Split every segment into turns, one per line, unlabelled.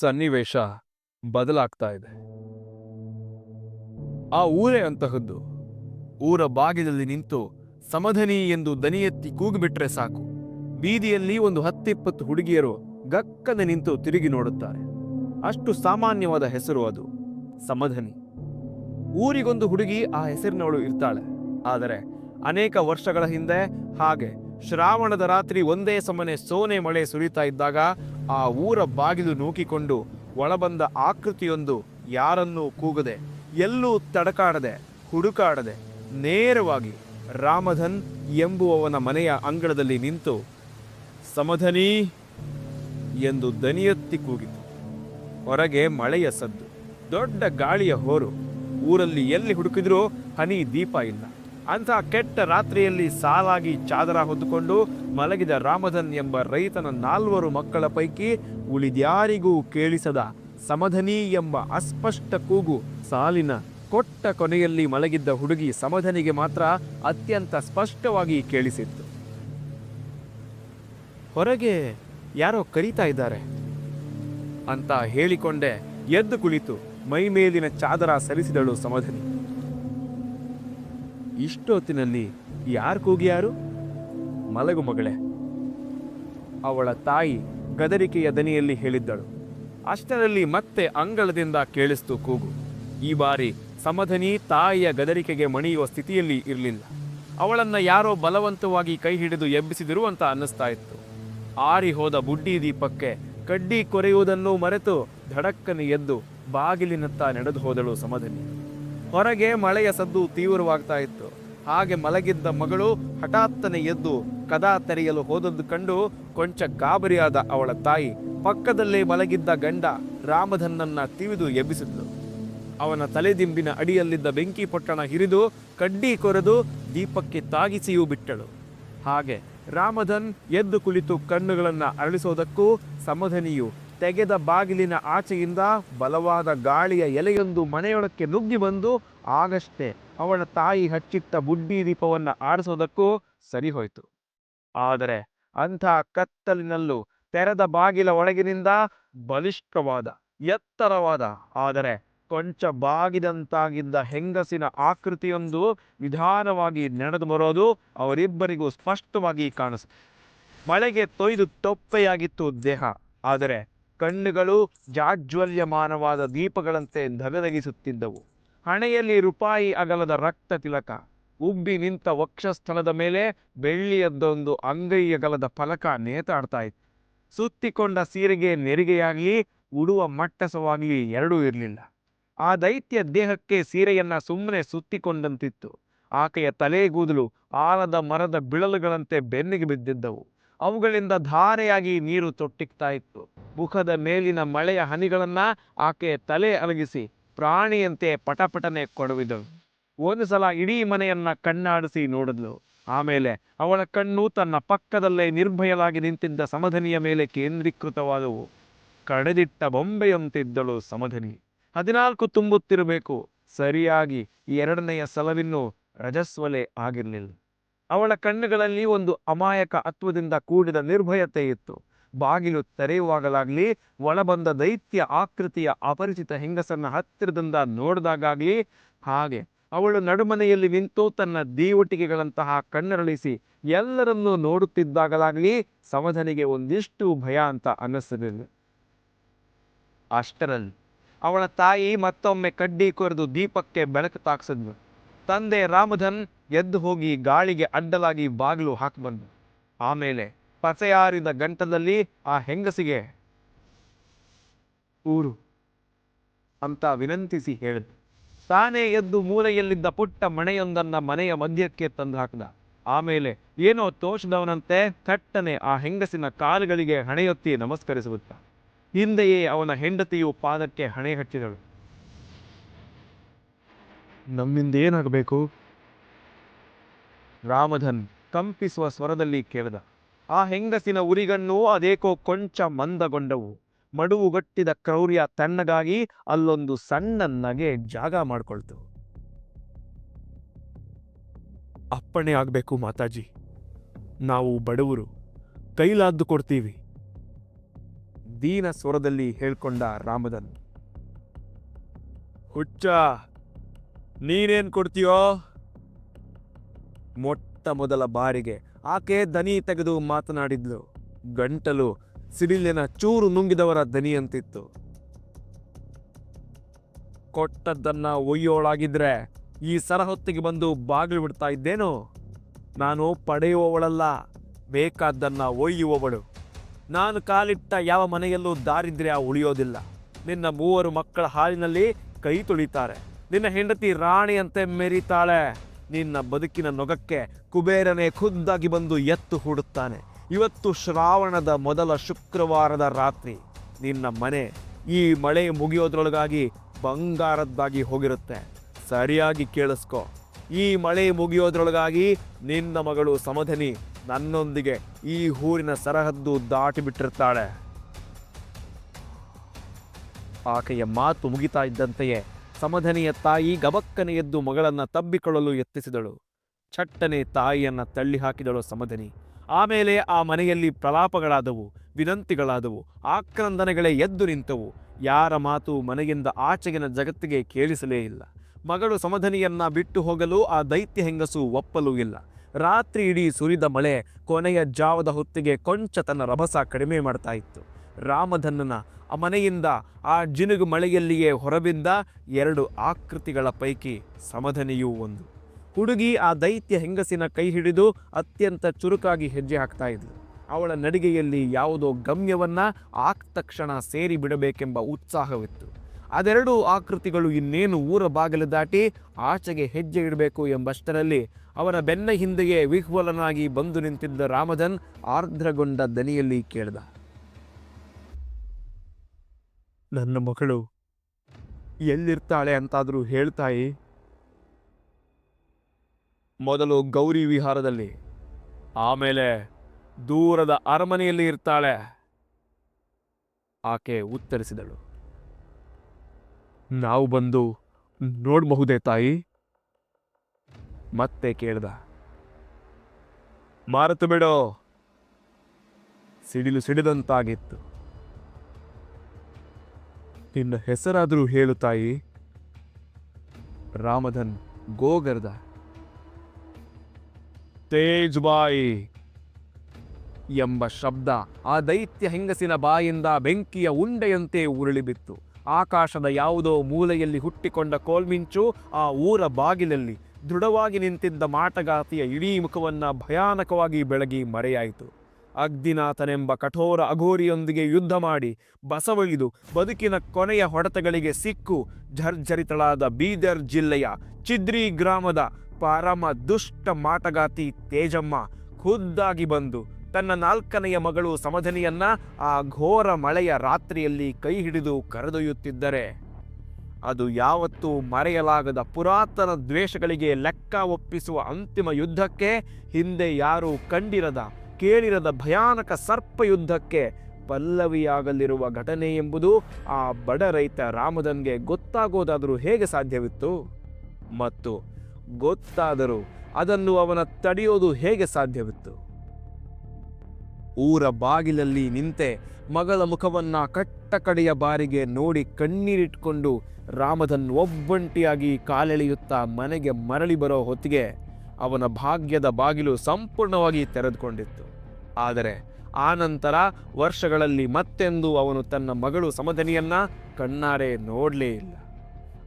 ಸನ್ನಿವೇಶ ಬದಲಾಗ್ತಾ ಇದೆ. ಆ ಊರೇ ಅಂತಹದ್ದು. ಊರ ಬಾಗಿಲಲ್ಲಿ ನಿಂತು ಸಮಧನಿ ಎಂದು ದನಿಯೆತ್ತಿ ಕೂಗಿಬಿಟ್ರೆ ಸಾಕು. ಬೀದಿಯಲ್ಲಿ ಒಂದು ಹತ್ತಿಪ್ಪತ್ತು ಹುಡುಗಿಯರು ಗಕ್ಕನೆ ನಿಂತು ತಿರುಗಿ ನೋಡುತ್ತಾರೆ. ಅಷ್ಟು ಸಾಮಾನ್ಯವಾದ ಹೆಸರು ಅದು, ಸಮಧನಿ. ಊರಿಗೊಂದು ಹುಡುಗಿ ಆ ಹೆಸರಿನವಳು ಇರ್ತಾಳೆ. ಆದರೆ ಅನೇಕ ವರ್ಷಗಳ ಹಿಂದೆ ಹಾಗೆ ಶ್ರಾವಣದ ರಾತ್ರಿ ಒಂದೇ ಸಮನೆ ಸೋನೆ ಮಳೆ ಸುರಿತಾ ಇದ್ದಾಗ ಆ ಊರ ಬಾಗಿಲು ನೂಕಿಕೊಂಡು ಒಳಬಂದ ಆಕೃತಿಯೊಂದು ಯಾರನ್ನೂ ಕೂಗದೆ, ಎಲ್ಲೂ ತಡಕಾಡದೆ, ಹುಡುಕಾಡದೆ, ನೇರವಾಗಿ ರಾಮಧನ್ ಎಂಬುವವನ ಮನೆಯ ಅಂಗಳದಲ್ಲಿ ನಿಂತು, ಸಮಧನಿ ಎಂದು ದನಿಯೆತ್ತಿ ಕೂಗಿತು. ಹೊರಗೆ ಮಳೆಯ ಸದ್ದು, ದೊಡ್ಡ ಗಾಳಿಯ ಹೋರು, ಊರಲ್ಲಿ ಎಲ್ಲಿ ಹುಡುಕಿದ್ರೂ ಹನಿ ದೀಪ ಇಲ್ಲ. ಅಂಥ ಕೆಟ್ಟ ರಾತ್ರಿಯಲ್ಲಿ ಸಾಲಾಗಿ ಚಾದರ ಹೊದ್ದುಕೊಂಡು ಮಲಗಿದ ರಾಮಧನ್ ಎಂಬ ರೈತನ ನಾಲ್ವರು ಮಕ್ಕಳ ಪೈಕಿ ಉಳಿದ್ಯಾರಿಗೂ ಕೇಳಿಸದ ಸಮಧನಿ ಎಂಬ ಅಸ್ಪಷ್ಟ ಕೂಗು ಸಾಲಿನ ಕೊಟ್ಟ ಕೊನೆಯಲ್ಲಿ ಮಲಗಿದ್ದ ಹುಡುಗಿ ಸಮಧನಿಗೆ ಮಾತ್ರ ಅತ್ಯಂತ ಸ್ಪಷ್ಟವಾಗಿ ಕೇಳಿಸಿತ್ತು. ಹೊರಗೆ ಯಾರೋ ಕರೀತಾ ಇದ್ದಾರೆ, ಅಂತ ಹೇಳಿಕೊಂಡೆ ಎದ್ದು ಕುಳಿತು ಮೈ ಮೇಲಿನ ಚಾದರ ಸರಿಸಿದಳು ಸಮಧನಿ. ಇಷ್ಟೊತ್ತಿನಲ್ಲಿ ಯಾರು? ಕೂಗಿಯಾರು ಮಲಗು ಮಗಳೇ. ಅವಳ ತಾಯಿ ಗದರಿಕೆಯ ದನಿಯಲ್ಲಿ ಹೇಳಿದ್ದಳು. ಅಷ್ಟರಲ್ಲಿ ಮತ್ತೆ ಅಂಗಳದಿಂದ ಕೇಳಿಸ್ತು ಕೂಗು. ಈ ಬಾರಿ ಸಮಧನಿ ತಾಯಿಯ ಗದರಿಕೆಗೆ ಮಣಿಯುವ ಸ್ಥಿತಿಯಲ್ಲಿ ಇರಲಿಲ್ಲ. ಅವಳನ್ನು ಯಾರೋ ಬಲವಂತವಾಗಿ ಕೈ ಹಿಡಿದು ಎಬ್ಬಿಸಿದರು ಅಂತ ಅನ್ನಿಸ್ತಾ ಇತ್ತು. ಆರಿ ಹೋದ ಬುಡ್ಡಿ ದೀಪಕ್ಕೆ ಕಡ್ಡಿ ಕೊರೆಯುವುದನ್ನು ಮರೆತು ಧಡಕ್ಕನೆ ಎದ್ದು ಬಾಗಿಲಿನತ್ತ ನಡೆದು ಹೋದಳು ಸಮಧನಿ. ಹೊರಗೆ ಮಳೆಯ ಸದ್ದು ತೀವ್ರವಾಗ್ತಾ ಇತ್ತು. ಹಾಗೆ ಮಲಗಿದ್ದ ಮಗಳು ಹಠಾತ್ತನೆ ಎದ್ದು ಕದಾ ತೆರೆಯಲು ಹೋದದ್ದು ಕಂಡು ಕೊಂಚ ಗಾಬರಿಯಾದ ಅವಳ ತಾಯಿ ಪಕ್ಕದಲ್ಲೇ ಮಲಗಿದ್ದ ಗಂಡ ರಾಮಧನ್ನನ್ನ ತಿವಿದು ಎಬ್ಬಿಸಿದ್ಲು. ಅವನ ತಲೆದಿಂಬಿನ ಅಡಿಯಲ್ಲಿದ್ದ ಬೆಂಕಿ ಪೊಟ್ಟಣ ಹಿರಿದು ಕಡ್ಡಿ ಕೊರೆದು ದೀಪಕ್ಕೆ ತಾಗಿಸಿಯೂ ಬಿಟ್ಟಳು. ಹಾಗೆ ರಾಮಧನ್ ಎದ್ದು ಕುಳಿತು ಕಣ್ಣುಗಳನ್ನು ಅರಳಿಸೋದಕ್ಕೂ ಸಮಧನಿಯು ತೆಗೆದ ಬಾಗಿಲಿನ ಆಚೆಯಿಂದ ಬಲವಾದ ಗಾಳಿಯ ಎಲೆಯೊಂದು ಮನೆಯೊಳಕ್ಕೆ ನುಗ್ಗಿ ಬಂದು ಆಗಷ್ಟೇ ಅವಳ ತಾಯಿ ಹಚ್ಚಿಟ್ಟ ಬುಡ್ಡಿ ದೀಪವನ್ನು ಆಡಿಸೋದಕ್ಕೂ ಸರಿ ಹೋಯ್ತು ಆದರೆ ಅಂಥ ಕತ್ತಲಿನಲ್ಲೂ ತೆರೆದ ಬಾಗಿಲ ಒಳಗಿನಿಂದ ಬಲಿಷ್ಠವಾದ, ಎತ್ತರವಾದ, ಆದರೆ ಕೊಂಚ ಬಾಗಿದಂತಾಗಿದ್ದ ಹೆಂಗಸಿನ ಆಕೃತಿಯೊಂದು ನಿಧಾನವಾಗಿ ನಡೆದು ಬರೋದು ಅವರಿಬ್ಬರಿಗೂ ಸ್ಪಷ್ಟವಾಗಿ ಕಾಣಿಸ್ತು ಮಳೆಗೆ ತೊಯ್ದು ತೊಪ್ಪೆಯಾಗಿತ್ತು ದೇಹ, ಆದರೆ ಕಣ್ಣುಗಳು ಜಾಜ್ವಲ್ಯಮಾನವಾದ ದೀಪಗಳಂತೆ ಧಗಧಗಿಸುತ್ತಿದ್ದವು. ಹಣೆಯಲ್ಲಿ ರೂಪಾಯಿ ಅಗಲದ ರಕ್ತ ತಿಲಕ. ಉಬ್ಬಿ ನಿಂತ ವಕ್ಷಸ್ಥಳದ ಮೇಲೆ ಬೆಳ್ಳಿಯದ್ದೊಂದು ಅಂಗೈಯಗಲದ ಫಲಕ ನೇತಾಡ್ತಾ ಇತ್ತು. ಸುತ್ತಿಕೊಂಡ ಸೀರೆಗೆ ನೆರಿಗೆಯಾಗಲಿ, ಉಡುವ ಮಟ್ಟಸವಾಗಲಿ ಎರಡೂ ಇರಲಿಲ್ಲ. ಆ ದೈತ್ಯ ದೇಹಕ್ಕೆ ಸೀರೆಯನ್ನ ಸುಮ್ಮನೆ ಸುತ್ತಿಕೊಂಡಂತಿತ್ತು. ಆಕೆಯ ತಲೆ ಕೂದಲು ಆಲದ ಮರದ ಬಿಳಲುಗಳಂತೆ ಬೆನ್ನಿಗೆ ಬಿದ್ದಿದ್ದವು. ಅವುಗಳಿಂದ ಧಾರೆಯಾಗಿ ನೀರು ತೊಟ್ಟಿಕ್ತಾ ಇತ್ತು. ಮುಖದ ಮೇಲಿನ ಮಳೆಯ ಹನಿಗಳನ್ನ ಆಕೆ ತಲೆ ಅಲಗಿಸಿ ಪ್ರಾಣಿಯಂತೆ ಪಟಪಟನೆ ಕೊಡುವಿದಳು. ಒಂದು ಸಲ ಇಡೀ ಮನೆಯನ್ನ ಕಣ್ಣಾಡಿಸಿ ನೋಡಿದ್ಲು. ಆಮೇಲೆ ಅವಳ ಕಣ್ಣು ತನ್ನ ಪಕ್ಕದಲ್ಲೇ ನಿರ್ಭಯವಾಗಿ ನಿಂತಿದ್ದ ಸಮಧನಿಯ ಮೇಲೆ ಕೇಂದ್ರೀಕೃತವಾದವು. ಕಡೆದಿಟ್ಟ ಬೊಂಬೆಯಂತಿದ್ದಳು ಸಮಧನಿ. ಹದಿನಾಲ್ಕು ತುಂಬುತ್ತಿರಬೇಕು. ಸರಿಯಾಗಿ ಎರಡನೆಯ ಸಲವಿನ್ನೂ ರಜಸ್ವಲೆ ಆಗಿರಲಿಲ್ಲ. ಅವಳ ಕಣ್ಣುಗಳಲ್ಲಿ ಒಂದು ಅಮಾಯಕ ಅತ್ವದಿಂದ ಕೂಡಿದ ನಿರ್ಭಯತೆ ಇತ್ತು ಬಾಗಿಲು ತೆರೆಯುವಾಗಲಾಗ್ಲಿ, ಒಳಬಂದ ದೈತ್ಯ ಆಕೃತಿಯ ಅಪರಿಚಿತ ಹೆಂಗಸನ್ನ ಹತ್ತಿರದಿಂದ ನೋಡಿದಾಗಲಿ ಹಾಗೆ ಅವಳು ನಡುಮನೆಯಲ್ಲಿ ನಿಂತು ತನ್ನ ದೀವಟಿಕೆಗಳಂತಹ ಕಣ್ಣರಳಿಸಿ ಎಲ್ಲರನ್ನೂ ನೋಡುತ್ತಿದ್ದಾಗಲಾಗ್ಲಿ ಸಮಧನಿಗೆ ಒಂದಿಷ್ಟು ಭಯ ಅಂತ ಅನ್ನಿಸಲಿಲ್ಲ. ಅಷ್ಟರಲ್ಲಿ ಅವಳ ತಾಯಿ ಮತ್ತೊಮ್ಮೆ ಕಡ್ಡಿ ಕೊರೆದು ದೀಪಕ್ಕೆ ಬೆಳಕು ತಾಕ್ಸಿದ್ಲು. ತಂದೆ ರಾಮಧನ್ ಎದ್ದು ಹೋಗಿ ಗಾಳಿಗೆ ಅಡ್ಡಲಾಗಿ ಬಾಗಿಲು ಹಾಕಬಂದು ಆಮೇಲೆ ಪಸೆಯಾರಿದ ಗಂಟದಲ್ಲಿ ಆ ಹೆಂಗಸಿಗೆ, ಊರು, ಅಂತ ವಿನಂತಿಸಿ ಹೇಳಿದ ತಾನೇ ಎದ್ದು ಮೂಲೆಯಲ್ಲಿದ್ದ ಪುಟ್ಟ ಮಣೆಯೊಂದನ್ನ ಮನೆಯ ಮಧ್ಯಕ್ಕೆ ತಂದು ಹಾಕಿದ. ಆಮೇಲೆ, ಏನೋ ತೋಷದವನಂತೆ ಥಟ್ಟನೆ ಆ ಹೆಂಗಸಿನ ಕಾಲುಗಳಿಗೆ ಹಣೆಯೊತ್ತಿ ನಮಸ್ಕರಿಸುತ್ತ. ಹಿಂದೆಯೇ ಅವನ ಹೆಂಡತಿಯು ಪಾದಕ್ಕೆ ಹಣೆ ಹಚ್ಚಿದಳು. ನಮ್ಮಿಂದ ಏನಾಗಬೇಕು? ರಾಮಧನ್ ಕಂಪಿಸುವ ಸ್ವರದಲ್ಲಿ ಕೇಳಿದ. ಆ ಹೆಂಗಸಿನ ಉರಿಗಣ್ಣು ಅದೇಕೋ ಕೊಂಚ ಮಂದಗೊಂಡವು. ಮಡುವುಗಟ್ಟಿದ ಕ್ರೌರ್ಯ ತಣ್ಣಗಾಗಿ ಅಲ್ಲೊಂದು ಸಣ್ಣ ನಗೆ ಜಾಗ ಮಾಡಿಕೊಳ್ತು. ಅಪ್ಪಣೆ ಆಗಬೇಕು ಮಾತಾಜಿ. ನಾವು ಬಡವರು, ಕೈಲಾದ್ದು ಕೊಡ್ತೀವಿ. ದೀನ ಸ್ವರದಲ್ಲಿ ಹೇಳ್ಕೊಂಡ ರಾಮದನ್ ಹುಚ್ಚ, ನೀನೇನ್ ಕೊಡ್ತೀಯೋ? ಮೊಟ್ಟ ಮೊದಲ ಬಾರಿಗೆ ಆಕೆ ದನಿ ತೆಗೆದು ಮಾತನಾಡಿದ್ಲು. ಗಂಟಲು ಸಿಡಿಲಿನ ಚೂರು ನುಂಗಿದವರ ದನಿಯಂತಿತ್ತು. ಕೊಟ್ಟದ್ದನ್ನ ಒಯ್ಯೋಳಾಗಿದ್ರೆ ಈ ಸರಹೊತ್ತಿಗೆ ಬಂದು ಬಾಗಿಲು ಬಿಡ್ತಾ ಇದ್ದೇನು? ನಾನು ಪಡೆಯುವವಳಲ್ಲ, ಬೇಕಾದ್ದನ್ನ ಒಯ್ಯುವವಳು. ನಾನು ಕಾಲಿಟ್ಟ ಯಾವ ಮನೆಯಲ್ಲೂ ದಾರಿದ್ರ್ಯ ಉಳಿಯೋದಿಲ್ಲ. ನಿನ್ನ ಮೂವರು ಮಕ್ಕಳ ಹಾಲಿನಲ್ಲಿ ಕೈ ತುಳಿತಾರೆ. ನಿನ್ನ ಹೆಂಡತಿ ರಾಣಿಯಂತೆ ಮೆರಿತಾಳೆ. ನಿನ್ನ ಬದುಕಿನ ನೊಗಕ್ಕೆ ಕುಬೇರನೇ ಖುದ್ದಾಗಿ ಬಂದು ಎತ್ತು ಹೂಡುತ್ತಾನೆ. ಇವತ್ತು ಶ್ರಾವಣದ ಮೊದಲ ಶುಕ್ರವಾರದ ರಾತ್ರಿ. ನಿನ್ನ ಮನೆ ಈ ಮಳೆ ಮುಗಿಯೋದ್ರೊಳಗಾಗಿ ಬಂಗಾರದ್ದಾಗಿ ಹೋಗಿರುತ್ತೆ. ಸರಿಯಾಗಿ ಕೇಳಿಸ್ಕೊ. ಈ ಮಳೆ ಮುಗಿಯೋದ್ರೊಳಗಾಗಿ ನಿನ್ನ ಮಗಳು ಸಮಧನಿ ನನ್ನೊಂದಿಗೆ ಈ ಊರಿನ ಸರಹದ್ದು ದಾಟಿ ಬಿಟ್ಟಿರ್ತಾಳೆ ಆಕೆಯ ಮಾತು ಮುಗಿತಾ ಇದ್ದಂತೆಯೇ ಸಮಧನಿಯ ತಾಯಿ ಗಬಕ್ಕನೆ ಎದ್ದು ಮಗಳನ್ನ ತಬ್ಬಿಕೊಳ್ಳಲು ಯತ್ನಿಸಿದಳು. ಚಟ್ಟನೆ ತಾಯಿಯನ್ನ ತಳ್ಳಿ ಹಾಕಿದಳು ಸಮಧನಿ. ಆಮೇಲೆ ಆ ಮನೆಯಲ್ಲಿ ಪ್ರಲಾಪಗಳಾದವು, ವಿನಂತಿಗಳಾದವು, ಆಕ್ರಂದನೆಗಳೇ ಎದ್ದು ನಿಂತವು. ಯಾರ ಮಾತು ಮನೆಯಿಂದ ಆಚೆಗಿನ ಜಗತ್ತಿಗೆ ಕೇಳಿಸಲೇ ಇಲ್ಲ. ಮಗಳು ಸಮಧನಿಯನ್ನ ಬಿಟ್ಟು ಹೋಗಲು ಆ ದೈತ್ಯ ಹೆಂಗಸು ಒಪ್ಪಲೂ ಇಲ್ಲ. ರಾತ್ರಿ ಇಡೀ ಸುರಿದ ಮಳೆ ಕೊನೆಯ ಜಾವದ ಹೊತ್ತಿಗೆ ಕೊಂಚ ತನ್ನ ರಭಸ ಕಡಿಮೆ ಮಾಡ್ತಾ ಇತ್ತು. ರಾಮಧನ್ನನ ಆ ಮನೆಯಿಂದ ಆ ಜಿನುಗು ಮಳೆಯಲ್ಲಿಯೇ ಹೊರಬಿಂದ ಎರಡು ಆಕೃತಿಗಳ ಪೈಕಿ ಸಮಧನಿಯೂ ಒಂದು. ಹುಡುಗಿ ಆ ದೈತ್ಯ ಹೆಂಗಸಿನ ಕೈ ಹಿಡಿದು ಅತ್ಯಂತ ಚುರುಕಾಗಿ ಹೆಜ್ಜೆ ಹಾಕ್ತಾ ಇದ್ಲು. ಅವಳ ನಡಿಗೆಯಲ್ಲಿ ಯಾವುದೋ ಗಮ್ಯವನ್ನ ಆಕ್ ತಕ್ಷಣ ಸೇರಿ ಬಿಡಬೇಕೆಂಬ ಉತ್ಸಾಹವಿತ್ತು. ಅದೆರಡು ಆಕೃತಿಗಳು ಇನ್ನೇನು ಊರ ಬಾಗಿಲು ದಾಟಿ ಆಚೆಗೆ ಹೆಜ್ಜೆ ಇಡಬೇಕು ಎಂಬಷ್ಟರಲ್ಲಿ ಅವರ ಬೆನ್ನ ಹಿಂದೆಯೇ ವಿಹ್ವಲನಾಗಿ ಬಂದು ನಿಂತಿದ್ದ ರಾಮಧನ್ ಆರ್ದ್ರಗೊಂಡ ದನಿಯಲ್ಲಿ ಕೇಳ್ದ. ನನ್ನ ಮಗಳು ಎಲ್ಲಿರ್ತಾಳೆ ಅಂತಾದರೂ ಹೇಳ್ತಾಯಿ? ಮೊದಲು ಗೌರಿ ವಿಹಾರದಲ್ಲಿ, ಆಮೇಲೆ ದೂರದ ಅರಮನೆಯಲ್ಲಿ ಇರ್ತಾಳೆ. ಆಕೆ ಉತ್ತರಿಸಿದಳು. ನಾವು ಬಂದು ನೋಡಬಹುದೇ ತಾಯಿ? ಮತ್ತೆ ಕೇಳ್ದ. ಮಾರತು ಬಿಡೋ ಸಿಡಿಲು ಸಿಡಿದಂತಾಗಿತ್ತು. ನಿನ್ನ ಹೆಸರಾದರೂ ಹೇಳು, ತಾಯಿ. ರಾಮಧನ್ ಗೋಗರ್ದ. ತೇಜ್ ಬಾಯಿ ಎಂಬ ಶಬ್ದ ಆ ದೈತ್ಯ ಹೆಂಗಸಿನ ಬಾಯಿಂದ ಬೆಂಕಿಯ ಉಂಡೆಯಂತೆ ಉರುಳಿಬಿತ್ತು. ಆಕಾಶದ ಯಾವುದೋ ಮೂಲೆಯಲ್ಲಿ ಹುಟ್ಟಿಕೊಂಡ ಕೋಲ್ಮಿಂಚು ಆ ಊರ ಬಾಗಿಲಲ್ಲಿ ದೃಢವಾಗಿ ನಿಂತಿದ್ದ ಮಾಟಗಾತಿಯ ಇಡೀ ಮುಖವನ್ನು ಭಯಾನಕವಾಗಿ ಬೆಳಗಿ ಮರೆಯಾಯಿತು. ಅಗ್ದಿನಾಥನೆಂಬ ಕಠೋರ ಅಘೋರಿಯೊಂದಿಗೆ ಯುದ್ಧ ಮಾಡಿ ಬಸವಳಿದು ಬದುಕಿನ ಕೊನೆಯ ಹೊಡೆತಗಳಿಗೆ ಸಿಕ್ಕು ಝರ್ಝರಿತಳಾದ ಬೀದರ್ ಜಿಲ್ಲೆಯ ಚಿದ್ರಿ ಗ್ರಾಮದ ಪರಮ ದುಷ್ಟ ಮಾಟಗಾತಿ ತೇಜಮ್ಮ ಖುದ್ದಾಗಿ ಬಂದು ತನ್ನ ನಾಲ್ಕನೆಯ ಮಗಳು ಸಮಧನಿಯನ್ನ ಆ ಘೋರ ಮಳೆಯ ರಾತ್ರಿಯಲ್ಲಿ ಕೈ ಹಿಡಿದು ಕರೆದೊಯ್ಯುತ್ತಿದ್ದರೆ. ಅದು ಯಾವತ್ತೂ ಮರೆಯಲಾಗದ ಪುರಾತನ ದ್ವೇಷಗಳಿಗೆ ಲೆಕ್ಕ ಒಪ್ಪಿಸುವ ಅಂತಿಮ ಯುದ್ಧಕ್ಕೆ ಹಿಂದೆ ಯಾರೂ ಕಂಡಿರದ ಕೇಳಿರದ ಭಯಾನಕ ಸರ್ಪ ಯುದ್ಧಕ್ಕೆ ಪಲ್ಲವಿಯಾಗಲಿರುವ ಘಟನೆ ಎಂಬುದು ಆ ಬಡ ರೈತ ರಾಮದನ್ಗೆ ಗೊತ್ತಾಗೋದಾದರೂ ಹೇಗೆ ಸಾಧ್ಯವಿತ್ತು? ಮತ್ತು ಗೊತ್ತಾದರೂ ಅದನ್ನು ಅವನ ತಡೆಯೋದು ಹೇಗೆ ಸಾಧ್ಯವಿತ್ತು? ಊರ ಬಾಗಿಲಲ್ಲಿ ನಿಂತೆ ಮಗಳ ಮುಖವನ್ನ ಕಟ್ಟ ಕಡೆಯ ಬಾರಿಗೆ ನೋಡಿ ಕಣ್ಣೀರಿಟ್ಕೊಂಡು ರಾಮಧನ್ ಒಬ್ಬಂಟಿಯಾಗಿ ಕಾಲೆಳೆಯುತ್ತಾ ಮನೆಗೆ ಮರಳಿ ಬರೋ ಹೊತ್ತಿಗೆ ಅವನ ಭಾಗ್ಯದ ಬಾಗಿಲು ಸಂಪೂರ್ಣವಾಗಿ ತೆರೆದುಕೊಂಡಿತ್ತು. ಆದರೆ ಆ ನಂತರ ವರ್ಷಗಳಲ್ಲಿ ಮತ್ತೆಂದು ಅವನು ತನ್ನ ಮಗಳು ಸಮಧನಿಯನ್ನ ಕಣ್ಣಾರೆ ನೋಡಲೇ ಇಲ್ಲ.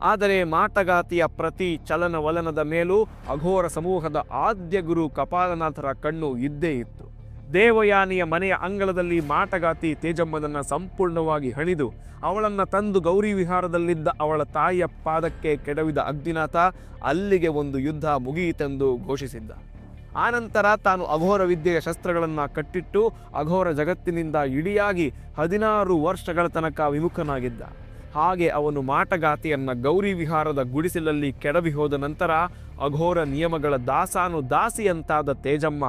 ಆದರೆ ಮಾಟಗಾತಿಯ ಪ್ರತಿ ಚಲನವಲನದ ಮೇಲೂ ಅಘೋರ ಸಮೂಹದ ಆದ್ಯ ಗುರು ಕಪಾಲನಾಥರ ಕಣ್ಣು ಇದ್ದೇ ಇತ್ತು. ದೇವಯಾನಿಯ ಮನೆಯ ಅಂಗಳದಲ್ಲಿ ಮಾಟಗಾತಿ ತೇಜಮ್ಮನನ್ನು ಸಂಪೂರ್ಣವಾಗಿ ಹಣಿದು ಅವಳನ್ನು ತಂದು ಗೌರಿ ವಿಹಾರದಲ್ಲಿದ್ದ ಅವಳ ತಾಯಿಯ ಪಾದಕ್ಕೆ ಕೆಡವಿದ ಅಗ್ನಿನಾಥ ಅಲ್ಲಿಗೆ ಒಂದು ಯುದ್ಧ ಮುಗಿಯಿತೆಂದು ಘೋಷಿಸಿದ್ದ. ಆನಂತರ ತಾನು ಅಘೋರ ವಿದ್ಯೆಯ ಶಸ್ತ್ರಗಳನ್ನು ಕಟ್ಟಿಟ್ಟು ಅಘೋರ ಜಗತ್ತಿನಿಂದ ಇಡಿಯಾಗಿ ಹದಿನಾರು ವರ್ಷಗಳ ತನಕ ವಿಮುಖನಾಗಿದ್ದ. ಹಾಗೆ ಅವನು ಮಾಟಗಾತಿಯನ್ನು ಗೌರಿ ವಿಹಾರದ ಗುಡಿಸಲಲ್ಲಿ ಕೆಡವಿ ಹೋದ ನಂತರ ಅಘೋರ ನಿಯಮಗಳ ದಾಸಾನು ದಾಸಿಯಂತಾದ ತೇಜಮ್ಮ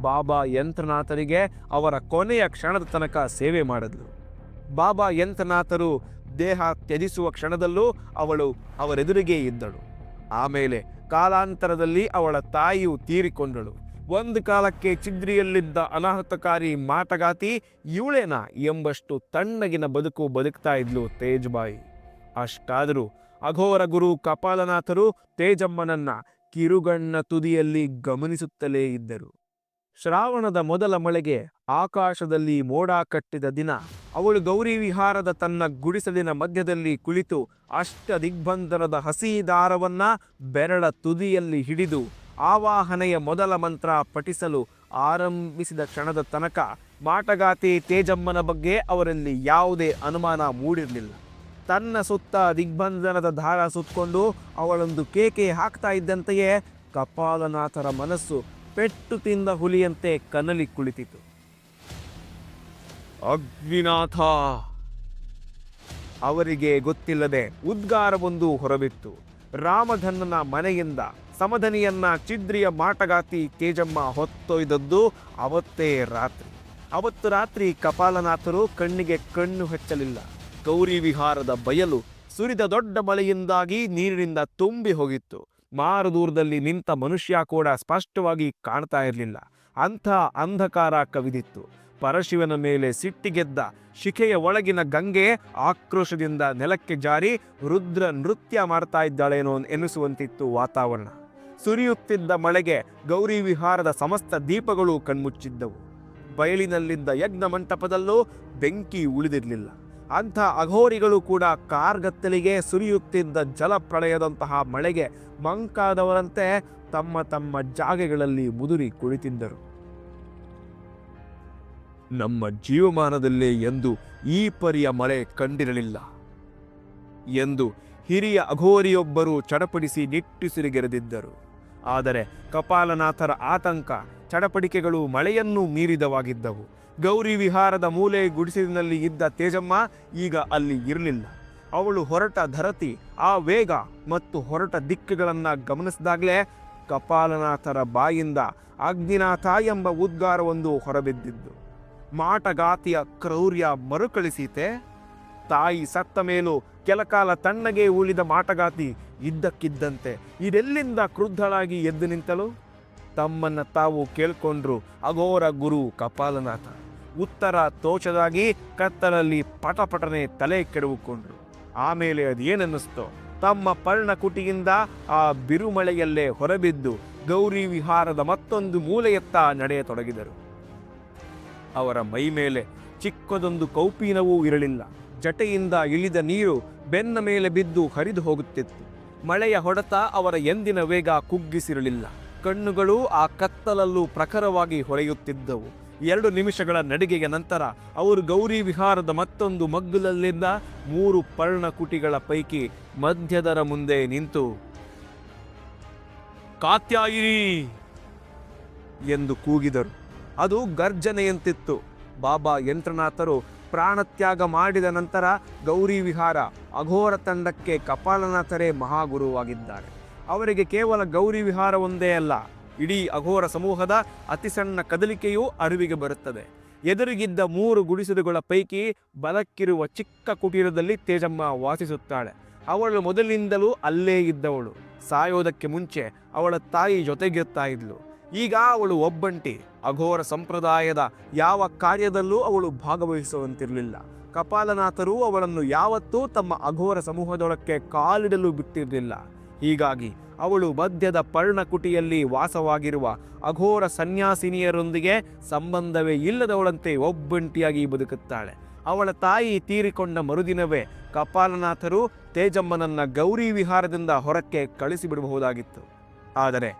ಬಾಬಾ ಯಂತ್ರನಾಥರಿಗೆ ಅವರ ಕೊನೆಯ ಕ್ಷಣದ ತನಕ ಸೇವೆ ಮಾಡಿದ್ಲು. ಬಾಬಾ ಯಂತ್ರನಾಥರು ದೇಹ ತ್ಯಜಿಸುವ ಕ್ಷಣದಲ್ಲೂ ಅವಳು ಅವರೆದುರಿಗೆ ಇದ್ದಳು. ಆಮೇಲೆ ಕಾಲಾಂತರದಲ್ಲಿ ಅವಳ ತಾಯಿಯು ತೀರಿಕೊಂಡಳು. ಒಂದು ಕಾಲಕ್ಕೆ ಚಿದ್ರಿಯಲ್ಲಿದ್ದ ಅನಾಹುತಕಾರಿ ಮಾಟಗಾತಿ ಇವಳೇನಾ ಎಂಬಷ್ಟು ತಣ್ಣಗಿನ ಬದುಕು ಬದುಕ್ತಾ ಇದ್ಲು ತೇಜ್ಬಾಯಿ. ಅಷ್ಟಾದರೂ ಅಘೋರ ಗುರು ಕಪಾಲನಾಥರು ತೇಜಮ್ಮನನ್ನ ಕಿರುಗಣ್ಣ ತುದಿಯಲ್ಲಿ ಗಮನಿಸುತ್ತಲೇ ಇದ್ದರು. ಶ್ರಾವಣದ ಮೊದಲ ಮಳೆಗೆ ಆಕಾಶದಲ್ಲಿ ಮೋಡ ಕಟ್ಟಿದ ದಿನ. ಅವಳು ಗೌರಿ ವಿಹಾರದ ತನ್ನ ಗುಡಿಸಲಿನ ಮಧ್ಯದಲ್ಲಿ ಕುಳಿತು ಅಷ್ಟ ದಿಗ್ಬಂಧನದ ಹಸಿ ದಾರವನ್ನ ಬೆರಳ ತುದಿಯಲ್ಲಿ ಹಿಡಿದು ಆವಾಹನೆಯ ಮೊದಲ ಮಂತ್ರ ಪಠಿಸಲು ಆರಂಭಿಸಿದ ಕ್ಷಣದ ತನಕ ಮಾಟಗಾತಿ ತೇಜಮ್ಮನ ಬಗ್ಗೆ ಅವರಲ್ಲಿ ಯಾವುದೇ ಅನುಮಾನ ಮೂಡಿರಲಿಲ್ಲ. ತನ್ನ ಸುತ್ತ ದಿಗ್ಬಂಧನದ ದಾರ ಸುತ್ತಕೊಂಡು ಅವಳೊಂದು ಕೇಕೆ ಹಾಕ್ತಾ ಇದ್ದಂತೆಯೇ ಕಪಾಲನಾಥರ ಮನಸ್ಸು ಪೆಟ್ಟು ತಿಂದ ಹುಲಿಯಂತೆ ಕನಲಿ ಕುಳಿತಿತು. ಅಗ್ನಿನಾಥ! ಅವರಿಗೆ ಗೊತ್ತಿಲ್ಲದೆ ಉದ್ಗಾರವೊಂದು ಹೊರಬಿತ್ತು. ರಾಮಧನ್ನನ ಮನೆಯಿಂದ ಸಮಧನಿಯನ್ನ ಚಿದ್ರಿಯ ಮಾಟಗಾತಿ ತೇಜಮ್ಮ ಹೊತ್ತೊಯ್ದದ್ದು ಅವತ್ತೇ ರಾತ್ರಿ. ಅವತ್ತು ರಾತ್ರಿ ಕಪಾಲನಾಥರು ಕಣ್ಣಿಗೆ ಕಣ್ಣು ಹಚ್ಚಲಿಲ್ಲ. ಗೌರಿ ವಿಹಾರದ ಬಯಲು ಸುರಿದ ದೊಡ್ಡ ಮಳೆಯಿಂದಾಗಿ ನೀರಿನಿಂದ ತುಂಬಿ ಹೋಗಿತ್ತು. ಮಾರು ದೂರದಲ್ಲಿ ನಿಂತ ಮನುಷ್ಯ ಕೂಡ ಸ್ಪಷ್ಟವಾಗಿ ಕಾಣ್ತಾ ಇರಲಿಲ್ಲ. ಅಂಥ ಅಂಧಕಾರ ಕವಿದಿತ್ತು. ಪರಶಿವನ ಮೇಲೆ ಸಿಟ್ಟಿಗೆದ್ದ ಶಿಖೆಯ ಒಳಗಿನ ಗಂಗೆ ಆಕ್ರೋಶದಿಂದ ನೆಲಕ್ಕೆ ಜಾರಿ ರುದ್ರ ನೃತ್ಯ ಮಾಡ್ತಾ ಇದ್ದಾಳೇನೋ ಎನಿಸುವಂತಿತ್ತು ವಾತಾವರಣ. ಸುರಿಯುತ್ತಿದ್ದ ಮಳೆಗೆ ಗೌರಿ ವಿಹಾರದ ಸಮಸ್ತ ದೀಪಗಳು ಕಣ್ಮುಚ್ಚಿದ್ದವು. ಬಯಲಿನಲ್ಲಿದ್ದ ಯಜ್ಞ ಮಂಟಪದಲ್ಲೂ ಬೆಂಕಿ ಉಳಿದಿರಲಿಲ್ಲ. ಅಂಥ ಅಘೋರಿಗಳು ಕೂಡ ಕಾರ್ಗತ್ತಲಿಗೆ ಸುರಿಯುತ್ತಿದ್ದ ಜಲಪ್ರಳಯದಂತಹ ಮಳೆಗೆ ಮಂಕಾದವರಂತೆ ತಮ್ಮ ತಮ್ಮ ಜಾಗೆಗಳಲ್ಲಿ ಮುದುರಿ ಕುಳಿತಿದ್ದರು. ನಮ್ಮ ಜೀವಮಾನದಲ್ಲಿ ಎಂದು ಈ ಪರಿಯ ಮಳೆ ಕಂಡಿರಲಿಲ್ಲ. ಎಂದು ಹಿರಿಯ ಅಘೋರಿಯೊಬ್ಬರು ಚಡಪಡಿಸಿ ನಿಟ್ಟುಸಿರಿಗೆರೆದಿದ್ದರು ಆದರೆ ಕಪಾಲನಾಥರ ಆತಂಕ, ಚಡಪಡಿಕೆಗಳು ಮಳೆಯನ್ನು ಮೀರಿದವಾಗಿದ್ದವು. ಗೌರಿ ವಿಹಾರದ ಮೂಲೆ ಗುಡಿಸಿನಲ್ಲಿ ಇದ್ದ ತೇಜಮ್ಮ ಈಗ ಅಲ್ಲಿ ಇರಲಿಲ್ಲ. ಅವಳು ಹೊರಟ ಧರತಿ, ಆ ವೇಗ ಮತ್ತು ಹೊರಟ ದಿಕ್ಕುಗಳನ್ನು ಗಮನಿಸಿದಾಗಲೇ ಕಪಾಲನಾಥರ ಬಾಯಿಂದ ಅಗ್ನಿನಾಥ ಎಂಬ ಉದ್ಗಾರವೊಂದು ಹೊರಬಿದ್ದಿದ್ದು. ಮಾಟಗಾತಿಯ ಕ್ರೌರ್ಯ ಮರುಕಳಿಸಿತೆ, ತಾಯಿ ಸತ್ತ ಮೇಲೂ ಕೆಲಕಾಲ ತಣ್ಣಗೆ ಉಳಿದ ಮಾಟಗಾತಿ ಇದ್ದಕ್ಕಿದ್ದಂತೆ ಇದೆಲ್ಲಿಂದ ಕ್ರುದ್ಧಳಾಗಿ ಎದ್ದು ನಿಂತಳು? ತಮ್ಮನ್ನು ತಾವು ಕೇಳ್ಕೊಂಡ್ರು ಅಘೋರ ಗುರು ಕಪಾಲನಾಥ. ಉತ್ತರ ತೋಚದಾಗಿ ಕತ್ತಲಲ್ಲಿ ಪಟಪಟನೆ ತಲೆ ಕೆಡವುಕೊಂಡ್ರು. ಆಮೇಲೆ ಅದೇನನ್ನಿಸ್ತೋ? ತಮ್ಮ ಪರ್ಣಕುಟಿಯಿಂದ ಆ ಬಿರುಮಳೆಯಲ್ಲೇ ಹೊರಬಿದ್ದು ಗೌರಿ ವಿಹಾರದ ಮತ್ತೊಂದು ಮೂಲೆಯತ್ತ ನಡೆಯತೊಡಗಿದರು. ಅವರ ಮೈ ಮೇಲೆ ಚಿಕ್ಕದೊಂದು ಕೌಪೀನವೂ ಇರಲಿಲ್ಲ. ಜಟೆಯಿಂದ ಇಳಿದ ನೀರು ಬೆನ್ನ ಮೇಲೆ ಬಿದ್ದು ಹರಿದು ಹೋಗುತ್ತಿತ್ತು. ಮಳೆಯ ಹೊಡೆತ ಅವರ ಎಂದಿನ ವೇಗ ಕುಗ್ಗಿಸಿರಲಿಲ್ಲ. ಕಣ್ಣುಗಳು ಆ ಕತ್ತಲಲ್ಲೂ ಪ್ರಖರವಾಗಿ ಹೊಳೆಯುತ್ತಿದ್ದವು. ಎರಡು ನಿಮಿಷಗಳ ನಡಿಗೆಯ ನಂತರ ಅವರು ಗೌರಿ ವಿಹಾರದ ಮತ್ತೊಂದು ಮಗ್ಗುಲಲ್ಲಿದ್ದ ಮೂರು ಪರ್ಣಕುಟಿಗಳ ಪೈಕಿ ಮಧ್ಯದರ ಮುಂದೆ ನಿಂತು, ಕಾತ್ಯಾಯಿನಿ! ಎಂದು ಕೂಗಿದರು. ಅದು ಗರ್ಜನೆಯಂತಿತ್ತು. ಬಾಬಾ ಯಂತ್ರನಾಥರು ಪ್ರಾಣತ್ಯಾಗ ಮಾಡಿದ ನಂತರ ಗೌರಿ ವಿಹಾರ ಅಘೋರ ತಂಡಕ್ಕೆ ಕಪಾಲನಾಥರೇ ಮಹಾಗುರುವಾಗಿದ್ದಾರೆ. ಅವರಿಗೆ ಕೇವಲ ಗೌರಿ ವಿಹಾರ ಒಂದೇ ಅಲ್ಲ ಇಡೀ ಅಘೋರ ಸಮೂಹದ ಅತಿ ಸಣ್ಣ ಕದಲಿಕೆಯೂ ಅರಿವಿಗೆ ಬರುತ್ತದೆ. ಎದುರಿಗಿದ್ದ ಮೂರು ಗುಡಿಸಲುಗಳ ಪೈಕಿ ಬಲಕ್ಕಿರುವ ಚಿಕ್ಕ ಕುಟೀರದಲ್ಲಿ ತೇಜಮ್ಮ ವಾಸಿಸುತ್ತಾಳೆ. ಅವಳು ಮೊದಲಿನಿಂದಲೂ ಅಲ್ಲೇ ಇದ್ದವಳು. ಸಾಯೋದಕ್ಕೆ ಮುಂಚೆ ಅವಳ ತಾಯಿ ಜೊತೆಗಿರ್ತಾ ಇದ್ಲು. ಈಗ ಅವಳು ಒಬ್ಬಂಟಿ. ಅಘೋರ ಸಂಪ್ರದಾಯದ ಯಾವ ಕಾರ್ಯದಲ್ಲೂ ಅವಳು ಭಾಗವಹಿಸುವಂತಿರಲಿಲ್ಲ. ಕಪಾಲನಾಥರು ಅವಳನ್ನು ಯಾವತ್ತೂ ತಮ್ಮ ಅಘೋರ ಸಮೂಹದೊಳಕ್ಕೆ ಕಾಲಿಡಲು ಬಿಟ್ಟಿರಲಿಲ್ಲ. ಹೀಗಾಗಿ ಅವಳು ಮಧ್ಯದ ಪರ್ಣಕುಟಿಯಲ್ಲಿ ವಾಸವಾಗಿರುವ ಅಘೋರ ಸನ್ಯಾಸಿನಿಯರೊಂದಿಗೆ ಸಂಬಂಧವೇ ಇಲ್ಲದವಳಂತೆ ಒಬ್ಬಂಟಿಯಾಗಿ ಬದುಕುತ್ತಾಳೆ. ಅವಳ ತಾಯಿ ತೀರಿಕೊಂಡ ಮರುದಿನವೇ ಕಪಾಲನಾಥರು ತೇಜಮ್ಮನನ್ನ ಗೌರಿ ವಿಹಾರದಿಂದ ಹೊರಕ್ಕೆ ಕಳಿಸಿಬಿಡಬಹುದಾಗಿತ್ತು. ಆದರೆ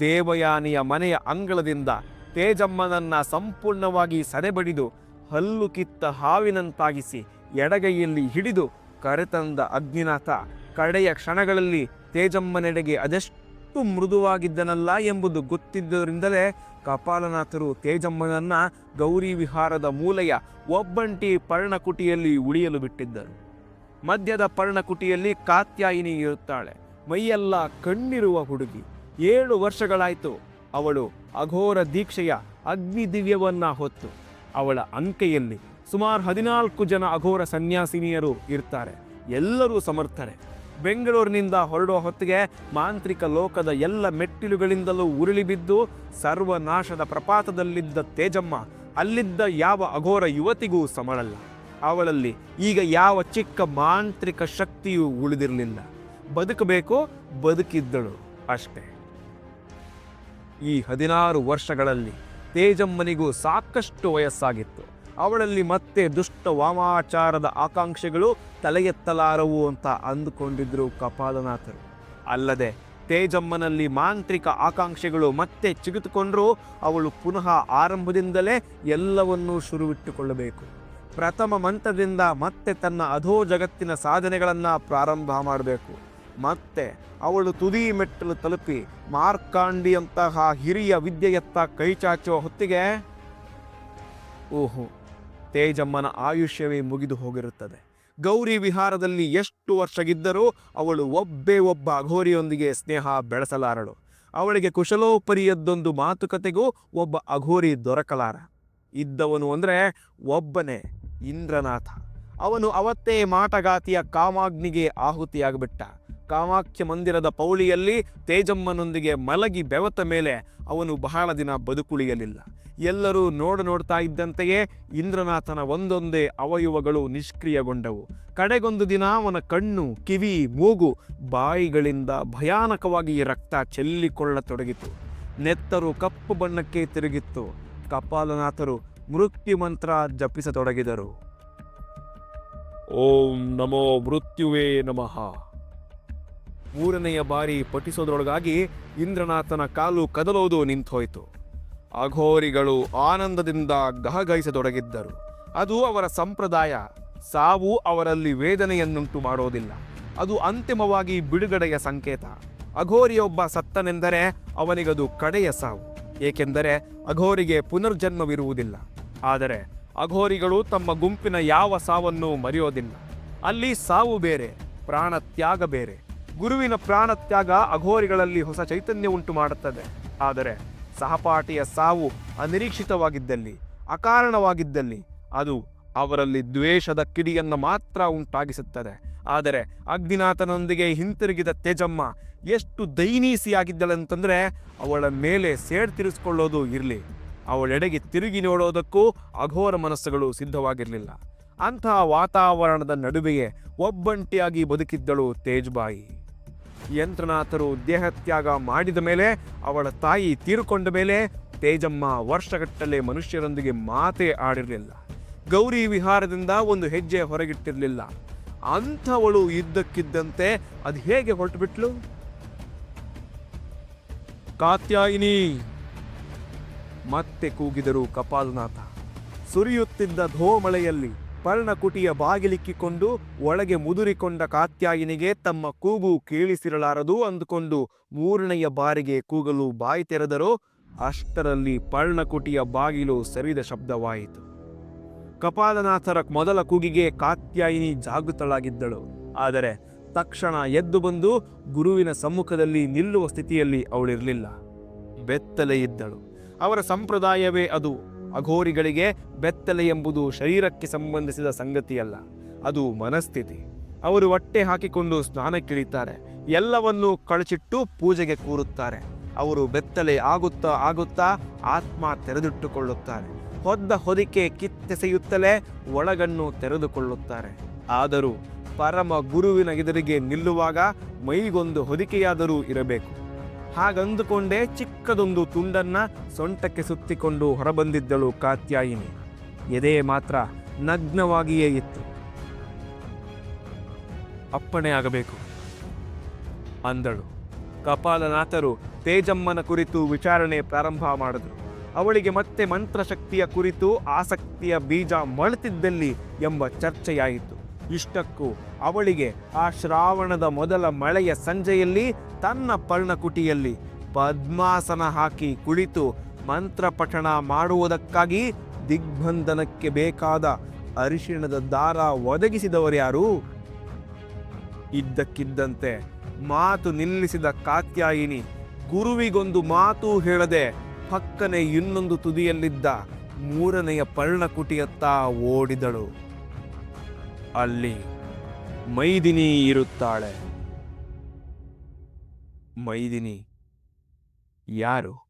ದೇವಯಾನಿಯ ಮನೆಯ ಅಂಗಳದಿಂದ ತೇಜಮ್ಮನನ್ನ ಸಂಪೂರ್ಣವಾಗಿ ಸದೆಬಡಿದು ಹಲ್ಲು ಕಿತ್ತ ಹಾವಿನಂತಾಗಿಸಿ ಎಡಗೈಯಲ್ಲಿ ಹಿಡಿದು ಕರೆತಂದ ಅಗ್ನಿನಾಥ ಕಡೆಯ ಕ್ಷಣಗಳಲ್ಲಿ ತೇಜಮ್ಮನೆಡೆಗೆ ಅದೆಷ್ಟು ಮೃದುವಾಗಿದ್ದನಲ್ಲ ಎಂಬುದು ಗೊತ್ತಿದ್ದರಿಂದಲೇ ಕಪಾಲನಾಥರು ತೇಜಮ್ಮನನ್ನ ಗೌರಿ ವಿಹಾರದ ಮೂಲೆಯ ಒಬ್ಬಂಟಿ ಪರ್ಣಕುಟಿಯಲ್ಲಿ ಉಳಿಯಲು ಬಿಟ್ಟಿದ್ದರು. ಮಧ್ಯದ ಪರ್ಣಕುಟಿಯಲ್ಲಿ ಕಾತ್ಯಾಯಿನಿ ಇರುತ್ತಾಳೆ. ಮೈಯೆಲ್ಲ ಕಣ್ಣಿರುವ ಹುಡುಗಿ. ಏಳು ವರ್ಷಗಳಾಯಿತು ಅವಳು ಅಘೋರ ದೀಕ್ಷೆಯ ಅಗ್ನಿ ದಿವ್ಯವನ್ನ ಹೊತ್ತು. ಅವಳ ಅಂಕೆಯಲ್ಲಿ ಸುಮಾರು ಹದಿನಾಲ್ಕು ಜನ ಅಘೋರ ಸನ್ಯಾಸಿನಿಯರು ಇರ್ತಾರೆ. ಎಲ್ಲರೂ ಸಮರ್ಥರೆ. ಬೆಂಗಳೂರಿನಿಂದ ಹೊರಡುವ ಹೊತ್ತಿಗೆ ಮಾಂತ್ರಿಕ ಲೋಕದ ಎಲ್ಲ ಮೆಟ್ಟಿಲುಗಳಿಂದಲೂ ಉರುಳಿ ಬಿದ್ದು ಸರ್ವನಾಶದ ಪ್ರಪಾತದಲ್ಲಿದ್ದ ತೇಜಮ್ಮ ಅಲ್ಲಿದ್ದ ಯಾವ ಅಘೋರ ಯುವತಿಗೂ ಸಮಳಲ್ಲ. ಅವಳಲ್ಲಿ ಈಗ ಯಾವ ಚಿಕ್ಕ ಮಾಂತ್ರಿಕ ಶಕ್ತಿಯೂ ಉಳಿದಿರಲಿಲ್ಲ. ಬದುಕಬೇಕು, ಬದುಕಿದ್ದಳು ಅಷ್ಟೇ. ಈ ಹದಿನಾರು ವರ್ಷಗಳಲ್ಲಿ ತೇಜಮ್ಮನಿಗೂ ಸಾಕಷ್ಟು ವಯಸ್ಸಾಗಿತ್ತು. ಅವಳಲ್ಲಿ ಮತ್ತೆ ದುಷ್ಟ ವಾಮಾಚಾರದ ಆಕಾಂಕ್ಷೆಗಳು ತಲೆ ಎತ್ತಲಾರವು ಅಂತ ಅಂದುಕೊಂಡಿದ್ರು ಕಪಾಲನಾಥರು. ಅಲ್ಲದೆ ತೇಜಮ್ಮನಲ್ಲಿ ಮಾಂತ್ರಿಕ ಆಕಾಂಕ್ಷೆಗಳು ಮತ್ತೆ ಚಿಗುತ್ಕೊಂಡರೂ ಅವಳು ಪುನಃ ಆರಂಭದಿಂದಲೇ ಎಲ್ಲವನ್ನೂ ಶುರುವಿಟ್ಟುಕೊಳ್ಳಬೇಕು. ಪ್ರಥಮ ಮಂತ್ರದಿಂದ ಮತ್ತೆ ತನ್ನ ಅಧೋ ಜಗತ್ತಿನ ಸಾಧನೆಗಳನ್ನು ಪ್ರಾರಂಭ ಮಾಡಬೇಕು. ಮತ್ತೆ ಅವಳು ತುದಿ ಮೆಟ್ಟಲು ತಲುಪಿ ಮಾರ್ಕಾಂಡಿಯಂತಹ ಹಿರಿಯ ವಿದ್ಯೆಯತ್ತ ಕೈ ಚಾಚುವ ಹೊತ್ತಿಗೆ, ಓಹೋ ತೇಜಮ್ಮನ ಆಯುಷ್ಯವೇ ಮುಗಿದು ಹೋಗಿರುತ್ತದೆ. ಗೌರಿ ವಿಹಾರದಲ್ಲಿ ಎಷ್ಟು ವರ್ಷಗಿದ್ದರೂ ಅವಳು ಒಬ್ಬೇ ಒಬ್ಬ ಅಘೋರಿಯೊಂದಿಗೆ ಸ್ನೇಹ ಬೆಳೆಸಲಾರಳು. ಅವಳಿಗೆ ಕುಶಲೋಪರಿಯದ್ದೊಂದು ಮಾತುಕತೆಗೂ ಒಬ್ಬ ಅಘೋರಿ ದೊರಕಲಾರ. ಇದ್ದವನು ಅಂದರೆ ಒಬ್ಬನೇ ಇಂದ್ರನಾಥ. ಅವನು ಅವತ್ತೇ ಮಾಟಗಾತಿಯ ಕಾಮಾಗ್ನಿಗೆ ಆಹುತಿಯಾಗ್ಬಿಟ್ಟ. ಕಾಮಾಖ್ಯ ಮಂದಿರದ ಪೌಳಿಯಲ್ಲಿ ತೇಜಮ್ಮನೊಂದಿಗೆ ಮಲಗಿ ಬೆವತ ಮೇಲೆ ಅವನು ಬಹಳ ದಿನ ಬದುಕುಳಿಯಲಿಲ್ಲ. ಎಲ್ಲರೂ ನೋಡ ನೋಡ್ತಾ ಇದ್ದಂತೆಯೇ ಇಂದ್ರನಾಥನ ಒಂದೊಂದೇ ಅವಯವಗಳು ನಿಷ್ಕ್ರಿಯಗೊಂಡವು. ಕಡೆಗೊಂದು ದಿನ ಅವನ ಕಣ್ಣು, ಕಿವಿ, ಮೂಗು ಬಾಯಿಗಳಿಂದ ಭಯಾನಕವಾಗಿ ರಕ್ತ ಚೆಲ್ಲಿಕೊಳ್ಳತೊಡಗಿತು. ನೆತ್ತರು ಕಪ್ಪು ಬಣ್ಣಕ್ಕೆ ತಿರುಗಿತ್ತು. ಕಪಾಲನಾಥರು ಮೃತ್ಯು ಮಂತ್ರ ಜಪಿಸತೊಡಗಿದರು. ಓಂ ನಮೋ ಮೃತ್ಯುವೇ ನಮಃ. ಮೂರನೆಯ ಬಾರಿ ಪಠಿಸೋದ್ರೊಳಗಾಗಿ ಇಂದ್ರನಾಥನ ಕಾಲು ಕದಲೋದು ನಿಂತೋಯ್ತು. ಅಘೋರಿಗಳು ಆನಂದದಿಂದ ಗಹಗಹಿಸತೊಡಗಿದ್ದರು ಅದು ಅವರ ಸಂಪ್ರದಾಯ. ಸಾವು ಅವರಲ್ಲಿ ವೇದನೆಯನ್ನುಂಟು ಮಾಡೋದಿಲ್ಲ. ಅದು ಅಂತಿಮವಾಗಿ ಬಿಡುಗಡೆಯ ಸಂಕೇತ. ಅಘೋರಿಯೊಬ್ಬ ಸತ್ತನೆಂದರೆ ಅವನಿಗದು ಕಡೆಯ ಸಾವು. ಏಕೆಂದರೆ ಅಘೋರಿಗೆ ಪುನರ್ಜನ್ಮವಿರುವುದಿಲ್ಲ. ಆದರೆ ಅಘೋರಿಗಳು ತಮ್ಮ ಗುಂಪಿನ ಯಾವ ಸಾವನ್ನೂ ಮರೆಯೋದಿಲ್ಲ. ಅಲ್ಲಿ ಸಾವು ಬೇರೆ ಪ್ರಾಣ ತ್ಯಾಗ ಬೇರೆ. ಗುರುವಿನ ಪ್ರಾಣತ್ಯಾಗ ಅಘೋರಿಗಳಲ್ಲಿ ಹೊಸ ಚೈತನ್ಯ ಉಂಟು ಮಾಡುತ್ತದೆ. ಆದರೆ ಸಹಪಾಠಿಯ ಸಾವು ಅನಿರೀಕ್ಷಿತವಾಗಿದ್ದಲ್ಲಿ, ಅಕಾರಣವಾಗಿದ್ದಲ್ಲಿ ಅದು ಅವರಲ್ಲಿ ದ್ವೇಷದ ಕಿಡಿಯನ್ನು ಮಾತ್ರ ಉಂಟಾಗಿಸುತ್ತದೆ. ಆದರೆ ಅಗ್ನಿನಾಥನೊಂದಿಗೆ ಹಿಂತಿರುಗಿದ ತೇಜಮ್ಮ ಎಷ್ಟು ದೈನೀಸಿಯಾಗಿದ್ದಳಂತಂದ್ರೆ ಅವಳ ಮೇಲೆ ಸೇಡ್ ತಿರುಸ್ಕೊಳ್ಳೋದು ಇರಲಿ. ಅವಳೆಡೆಗೆ ತಿರುಗಿ ನೋಡೋದಕ್ಕೂ ಅಘೋರ ಮನಸ್ಸುಗಳು ಸಿದ್ಧವಾಗಿರಲಿಲ್ಲ. ಅಂತಹ ವಾತಾವರಣದ ನಡುವೆಯೇ ಒಬ್ಬಂಟಿಯಾಗಿ ಬದುಕಿದ್ದಳು ತೇಜ್ಬಾಯಿ. ಯಂತ್ರನಾಥರು ದೇಹತ್ಯಾಗ ಮಾಡಿದ ಮೇಲೆ ಅವಳ ತಾಯಿ ತೀರಿಕೊಂಡ ಮೇಲೆ ತೇಜಮ್ಮ ವರ್ಷಗಟ್ಟಲೆ ಮನುಷ್ಯರೊಂದಿಗೆ ಮಾತೇ ಆಡಿರಲಿಲ್ಲ. ಗೌರಿ ವಿಹಾರದಿಂದ ಒಂದು ಹೆಜ್ಜೆ ಹೊರಗಿಟ್ಟಿರಲಿಲ್ಲ. ಅಂಥವಳು ಇದ್ದಕ್ಕಿದ್ದಂತೆ ಅದು ಹೇಗೆ ಹೊರಟುಬಿಟ್ಲು? ಕಾತ್ಯಾಯಿನಿ! ಮತ್ತೆ ಕೂಗಿದರು ಕಪಾಲನಾಥ. ಸುರಿಯುತ್ತಿದ್ದ ಧೋಮಳೆಯಲ್ಲಿ ಪರ್ಣಕುಟಿಯ ಬಾಗಿಲಿಕ್ಕಿಕೊಂಡು ಒಳಗೆ ಮುದುರಿಕೊಂಡ ಕಾತ್ಯಾಯಿನಿಗೆ ತಮ್ಮ ಕೂಗು ಕೇಳಿಸಿರಲಾರದು ಅಂದುಕೊಂಡು ಮೂರನೆಯ ಬಾರಿಗೆ ಕೂಗಲು ಬಾಯಿ ತೆರೆದರೋ. ಅಷ್ಟರಲ್ಲಿ ಪರ್ಣಕುಟಿಯ ಬಾಗಿಲು ಸರಿದ ಶಬ್ದವಾಯಿತು. ಕಪಾಲನಾಥರ ಮೊದಲ ಕೂಗಿಗೆ ಕಾತ್ಯಾಯಿನಿ ಜಾಗೃತಳಾಗಿದ್ದಳು. ಆದರೆ ತಕ್ಷಣ ಎದ್ದು ಬಂದು ಗುರುವಿನ ಸಮ್ಮುಖದಲ್ಲಿ ನಿಲ್ಲುವ ಸ್ಥಿತಿಯಲ್ಲಿ ಅವಳಿರಲಿಲ್ಲ. ಬೆತ್ತಲೆ ಇದ್ದಳು ಅವರ ಸಂಪ್ರದಾಯವೇ ಅದು ಅಘೋರಿಗಳಿಗೆ ಬೆತ್ತಲೆ ಎಂಬುದು ಶರೀರಕ್ಕೆ ಸಂಬಂಧಿಸಿದ ಸಂಗತಿಯಲ್ಲ, ಅದು ಮನಸ್ಥಿತಿ. ಅವರು ಹೊಟ್ಟೆ ಹಾಕಿಕೊಂಡು ಸ್ನಾನಕ್ಕಿಳಿತಾರೆ. ಎಲ್ಲವನ್ನೂ ಕಳಚಿಟ್ಟು ಪೂಜೆಗೆ ಕೂರುತ್ತಾರೆ. ಅವರು ಬೆತ್ತಲೆ ಆಗುತ್ತಾ ಆಗುತ್ತಾ ಆತ್ಮ ತೆರೆದಿಟ್ಟುಕೊಳ್ಳುತ್ತಾರೆ. ಹೊದ್ದ ಹೊದಿಕೆ ಕಿತ್ತೆಸೆಯುತ್ತಲೇ ಒಳಗನ್ನು ತೆರೆದುಕೊಳ್ಳುತ್ತಾರೆ. ಆದರೂ ಪರಮ ಗುರುವಿನ ಎದುರಿಗೆ ನಿಲ್ಲುವಾಗ ಮೈಗೊಂದು ಹೊದಿಕೆಯಾದರೂ ಇರಬೇಕು. ಹಾಗಂದುಕೊಂಡೇ ಚಿಕ್ಕದೊಂದು ತುಂಡನ್ನ ಸೊಂಟಕ್ಕೆ ಸುತ್ತಿಕೊಂಡು ಹೊರಬಂದಿದ್ದಳು ಕಾತ್ಯಾಯಿನಿ. ಎದೆ ಮಾತ್ರ ನಗ್ನವಾಗಿಯೇ ಇತ್ತು. ಅಪ್ಪಣೆ ಆಗಬೇಕು, ಅಂದಳು. ಕಪಾಲನಾಥರು ತೇಜಮ್ಮನ ಕುರಿತು ವಿಚಾರಣೆ ಪ್ರಾರಂಭ ಮಾಡಿದ್ರು. ಅವಳಿಗೆ ಮತ್ತೆ ಮಂತ್ರಶಕ್ತಿಯ ಕುರಿತು ಆಸಕ್ತಿಯ ಬೀಜ ಮೊಳೆತಿದ್ದಲ್ಲಿ ಎಂಬ ಚರ್ಚೆಯಾಯಿತು. ಇಷ್ಟಕ್ಕೂ ಅವಳಿಗೆ ಆ ಶ್ರಾವಣದ ಮೊದಲ ಮಳೆಯ ಸಂಜೆಯಲ್ಲಿ ತನ್ನ ಪರ್ಣಕುಟಿಯಲ್ಲಿ ಪದ್ಮಾಸನ ಹಾಕಿ ಕುಳಿತು ಮಂತ್ರ ಪಠಣ ಮಾಡುವುದಕ್ಕಾಗಿ ದಿಗ್ಬಂಧನಕ್ಕೆ ಬೇಕಾದ ಅರಿಶಿಣದ ದಾರ ಒದಗಿಸಿದವರ್ಯಾರು ಇದ್ದಕ್ಕಿದ್ದಂತೆ ಮಾತು ನಿಲ್ಲಿಸಿದ ಕಾತ್ಯಾಯಿನಿ ಗುರುವಿಗೊಂದು ಮಾತು ಹೇಳದೆ ಪಕ್ಕನೆ ಇನ್ನೊಂದು ತುದಿಯಲ್ಲಿದ್ದ ಮೂರನೆಯ ಪರ್ಣಕುಟಿಯತ್ತ ಓಡಿದಳು. ಅಲ್ಲಿ ಮೈದಿನಿ ಇರುತ್ತಾಳೆ. ಮೈದಿನಿ ಯಾರು?